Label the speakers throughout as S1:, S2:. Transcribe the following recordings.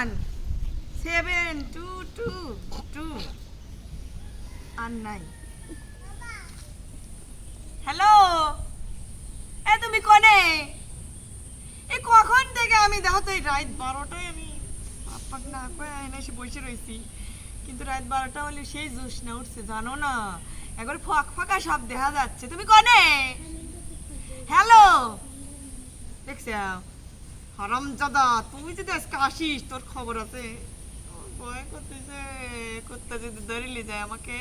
S1: One seven two two two আর নাই hello এ তুমি কোনে? এ কখন থেকে আমি দেখো তো রাত বারোটায় আমি পাক না করে এনে এসে বসে রয়েছি। কিন্তু রাত বারোটা হলে সেই জোশ না, উঠছে, জানো না। একবার ফাঁক ফাঁকা সব দেখা যাচ্ছে। তুমি কনে? হ্যালো দেখছে হারাম জাদা তুই যদি আজকে আসিস তোর খবর আছে? ভয় করতেছে করতে যদি ধরিলে যায় আমাকে।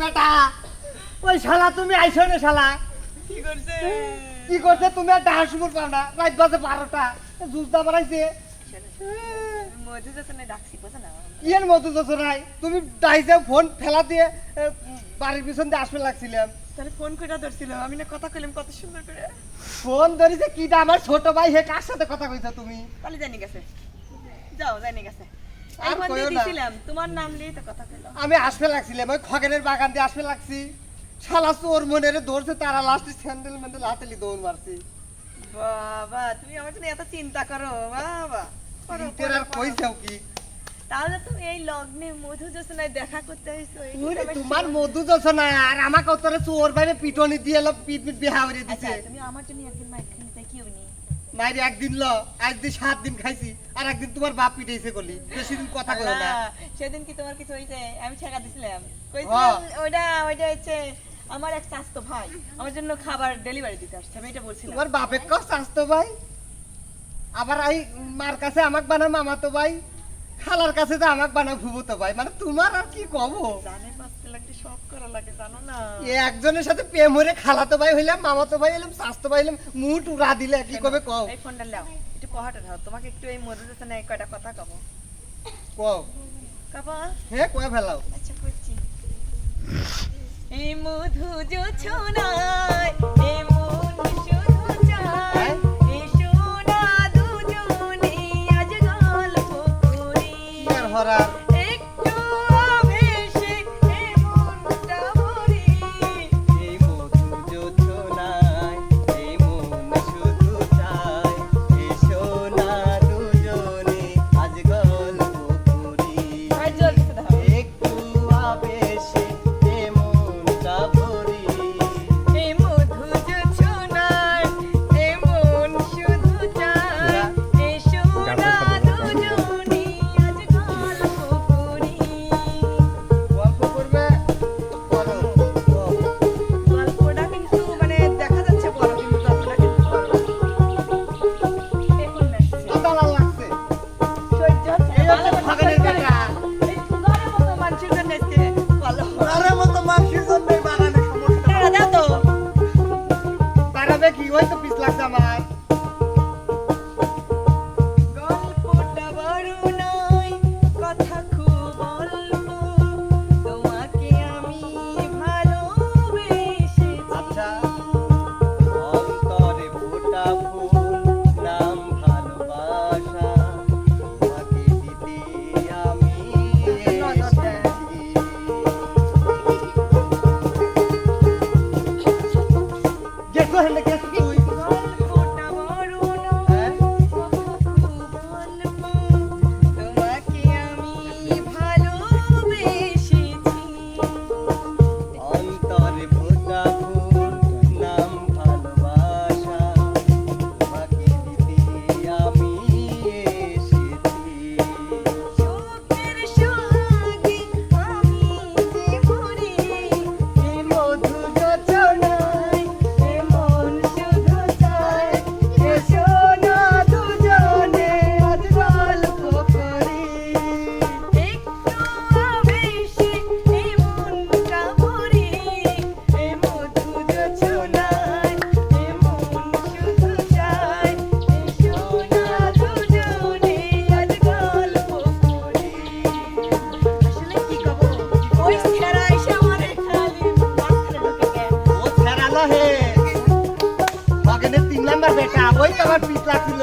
S2: বেটা। ওই শালা তুমি আইছো না শালা।
S1: কি করছে?
S2: কি করছে? তুমি আর ডাহার সুমুর পাও না। রাত বাজে বারোটা। জুসদা বাড়াইছে
S1: মধু ডাকছি বোঝো না
S2: ইয়ের মতো যত নাই। তুমি ডাইছে ফোন ফেলা দিয়ে বাড়ির পিছন দিয়ে আসবে লাগছিলাম।
S1: তাহলে ফোন করে ধরছিল। আমি না কথা কইলাম কত সুন্দর করে।
S2: ফোন ধরেছে কিটা আমার ছোট ভাই হে কার সাথে কথা কইছো তুমি?
S1: তাহলে জানি গেছে। যাও জানি গেছে। তোমার নাম নিয়ে তো কথা কইলো।
S2: আমি আসবে লাগছিলাম ওই খগেনের বাগান দিয়ে আসবে লাগছি। শালা চোর মনের ধরছে তারা লাস্টে স্যান্ডেল ম্যান্ডেল হাতেলি দৌড় মারছি।
S1: বাবা তুমি আমার জন্য এত চিন্তা করো বাবা।
S2: তোর আর
S1: করো।
S2: কইছাও কি?
S1: তাহলে তুমি এই লগ্নে মধু দেখা করতে আমার
S2: তোমার মধু আর আমাকে তোরে চোর পিটনি দিয়ে এলো পিট পিট বিহা করে
S1: আচ্ছা
S2: দিছে।
S1: তুমি আমার জন্য একদিন মাইক কি হইনি
S2: মাইরে একদিন ল আজ সাত দিন খাইছি আর একদিন তোমার বাপ পিটাইছে করলি বেশি দিন কথা না।
S1: সেদিন কি তোমার কিছু হইছে? আমি ছেকা দিছিলাম। কইছিলাম ওইটা ওইটা হচ্ছে আমার এক স্বাস্থ্য ভাই আমার জন্য খাবার ডেলিভারি দিতে আসছে আমি এটা বলছিলাম।
S2: তোমার বাপের কাছ স্বাস্থ্য ভাই? আবার এই মার কাছে আমাক বানা মামা তো ভাই? খালার কাছে তো আমাক বানা ভুবো তো ভাই মানে তোমার আর কি কব?
S1: জানে বাঁচতে লাগলে সব করা লাগে জানো না?
S2: এ একজনের সাথে প্রেম হরে খালাতো ভাই হইলাম মামাতো ভাই হইলাম স্বাস্থ্য ভাই হইলাম মুট উড়া দিলে কি কবে কও?
S1: এই ফোনটা লাও একটু পহাটা ধরো তোমাকে একটু এই মধু যোজনা কয়টা কথা কব।
S2: কও।
S1: কাবা?
S2: হে কয়ে ফেলাও।
S1: আচ্ছা করছি। এই মধু যোছনায়
S2: আর আমার পিছ লাগছিল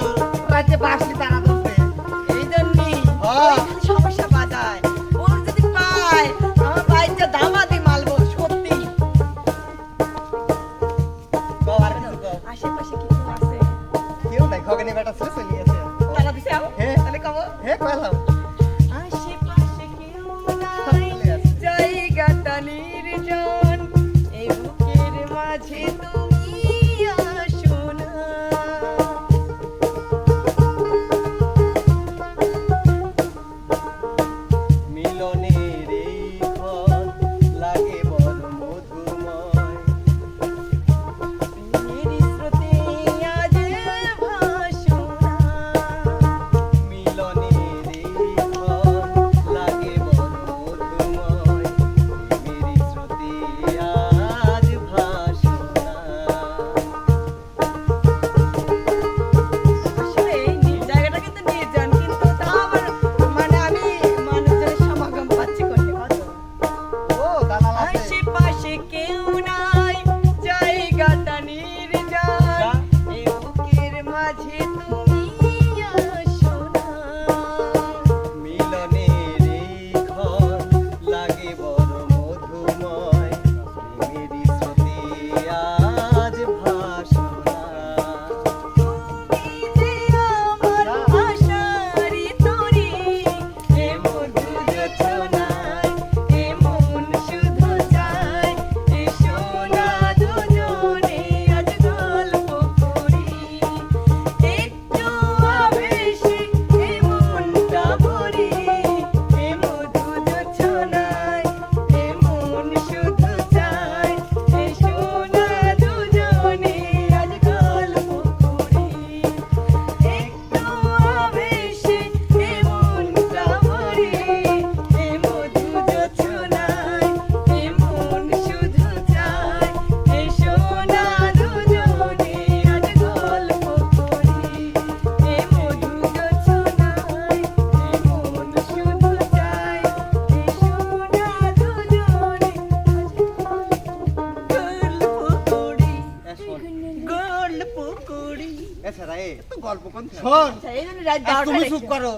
S1: গল্প করি এ এ
S2: তো গল্প কোন শোন
S1: আচ্ছা, এই জন্য রাত
S2: আজ
S1: বারোটা
S2: তুমি চুপ করো।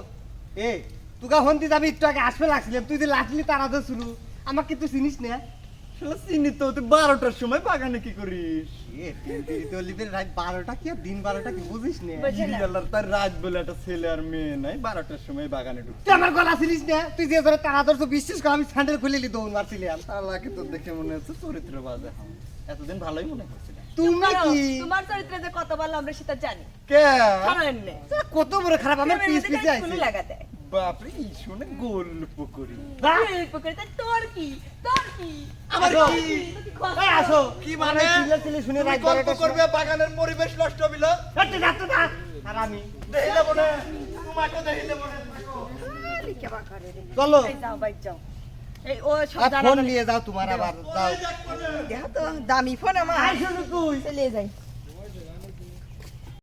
S2: এ তুগা হন্তি যাবি একটু আগে আসবে লাগছিলাম তুই যে লাটলি তারা তো শুরু আমাকে তুই চিনিস না?
S3: চিনি তো তুই বারোটার সময় বাগানে কি করিস?
S2: তিরি রাত বারোটা কি আর দিন বারোটা কি বুঝিস না?
S1: না।
S3: তার রাত বলে একটা ছেলে আর মেয়ে নাই বারোটার সময় বাগানে ঢুকছে।
S2: আমার গলা চিনিস না? তুই যে ধরে তারা ধরছো বিশ্বাস কর আমি স্যান্ডেল খুলে লি দৌড় মারছিলাম।
S3: আল্লাহকে তো দেখে মনে হচ্ছে চরিত্র বাজে এতদিন ভালোই মনে করছিলাম
S2: তুমি কি?
S1: তোমার চরিত্রে যে কত ভালো আমরা সেটা জানি।
S3: কে?
S2: কত বড় খারাপ আমার পিস
S1: খালি
S2: আইছে।
S1: কুলু লাগা দেয়
S3: বাপরে শুনে গল্প করি
S1: গল্প করে তোর কি? তোর কি?
S3: আমার কি?
S2: আসো।
S3: কি মানে?
S2: চিল্লা শুনে
S3: তুমি গল্প করবে বাগানের পরিবেশ নষ্ট হইল।
S2: সময়- যাচ্ছ না আর আমি।
S3: দেখিলে মনে তোমাকে দেখিলে মনে।
S2: চলো।
S1: যাও বাইক যাও। এই ও সব
S2: ফোন। নিয়ে যাও তোমার আবার
S1: দেখো তো দামি ফোন আমার।
S2: তুই।
S1: চলে যাই।